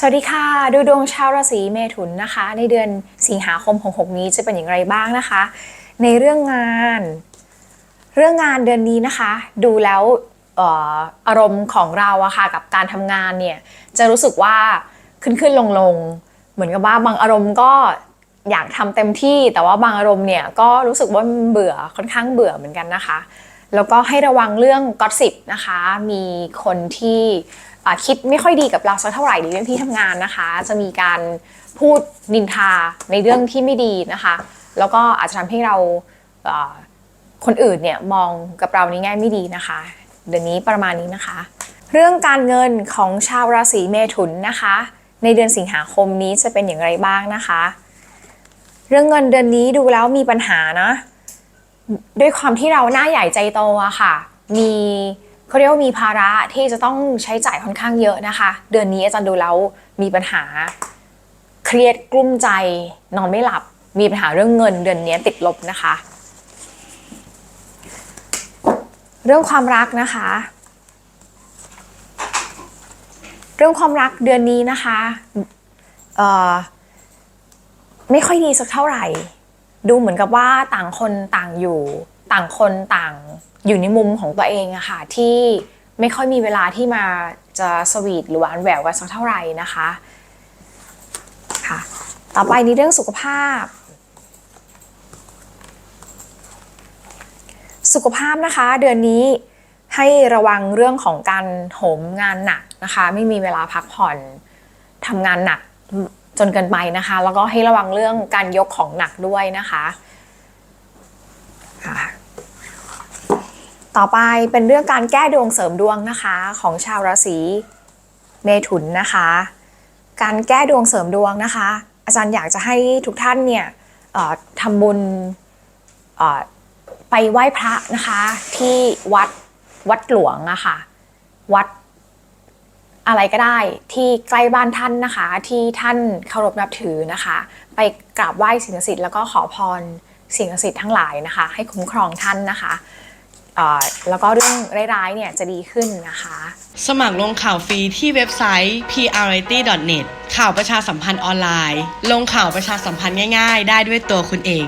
สวัสดีค่ะ ดูดวงชาวราศีเมถุนนะคะ ในเดือนสิงหาคมของ6นี้จะเป็นอย่างไรบ้างนะคะ ในเรื่องงาน เรื่องงานเดือนนี้นะคะ ดูแล้วออารมณ์ของเราอะค่ะกับการทำงานเนี่ยจะรู้สึกว่าขึ้นขึ้นลงลงๆเหมือนกับว่าบางอารมณ์ก็อยากทำเต็มที่แต่ว่าบางอารมณ์เนี่ยก็รู้สึกว่าเบื่อค่อนข้างเบื่อเหมือนกันนะคะแล้วก็ให้ระวังเรื่องก็อตสิบนะคะ มีคนที่ คิดไม่ค่อยดีกับเราสักเท่าไหร่ในเรื่องที่ทำงานนะคะ จะมีการพูดนินทาในเรื่องที่ไม่ดีนะคะ แล้วก็อาจจะทำให้เราคนอื่นเนี่ยมองกับเราในแง่ไม่ดีนะคะ เดือนนี้ประมาณนี้นะคะ เรื่องการเงินของชาวราศีเมถุนนะคะ ในเดือนสิงหาคมนี้จะเป็นอย่างไรบ้างนะคะ เรื่องเงินเดือนนี้ดูแล้วมีปัญหานะ ด้วยความที่เราหน้าใหญ่ใจโตอะค่ะ มี เขาเรียกว่ามีภาระที่จะต้องใช้จ่ายค่อนข้างเยอะนะคะ เดือนนี้อาจารย์ดูแล้วมีปัญหาเครียดกลุ้มใจนอนไม่หลับ มีปัญหาเรื่องเงินเดือนนี้ติดลบนะคะ เรื่องความรักนะคะ เรื่องความรักเดือนนี้นะคะไม่ค่อยดีสักเท่าไหร่ ดูเหมือนกับว่าต่างคนต่างอยู่ ต่างคนต่างอยู่ในมุมของตัวเองอะค่ะที่ไม่ค่อยมีเวลาที่มาจะสวีทหรือหวานแหววกันสักเท่าไหร่นะคะค่ะต่อไปในเรื่องสุขภาพ สุขภาพนะคะ เดือนนี้ให้ระวังเรื่องของการโหมงานหนักนะคะ ไม่มีเวลาพักผ่อนทำงานหนักจนเกินไปนะคะ แล้วก็ให้ระวังเรื่องการยกของหนักด้วยนะคะค่ะ ต่อไปเป็นเรื่องการแก้ดวงเสริมดวงนะคะของชาวราศีเมถุนนะคะ การแก้ดวงเสริมดวงนะคะ อาจารย์อยากจะให้ทุกท่านเนี่ยทำบุญไปไหว้พระนะคะที่วัดวัดหลวงอะค่ะวัดอะไรก็ได้ที่ใกล้บ้านท่านนะคะ ที่ท่านเคารพนับถือนะคะ ไปกราบไหว้สิ่งศักดิ์สิทธิ์แล้วก็ขอพรสิ่งศักดิ์สิทธิ์ทั้งหลายนะคะ ให้คุ้มครองท่านนะคะ แล้วก็เรื่องร้ายๆเนี่ยจะดีขึ้นนะคะ สมัครลงข่าวฟรีที่เว็บไซต์ priority.net ข่าวประชาสัมพันธ์ออนไลน์ ลงข่าวประชาสัมพันธ์ง่ายๆ ได้ด้วยตัวคุณเอง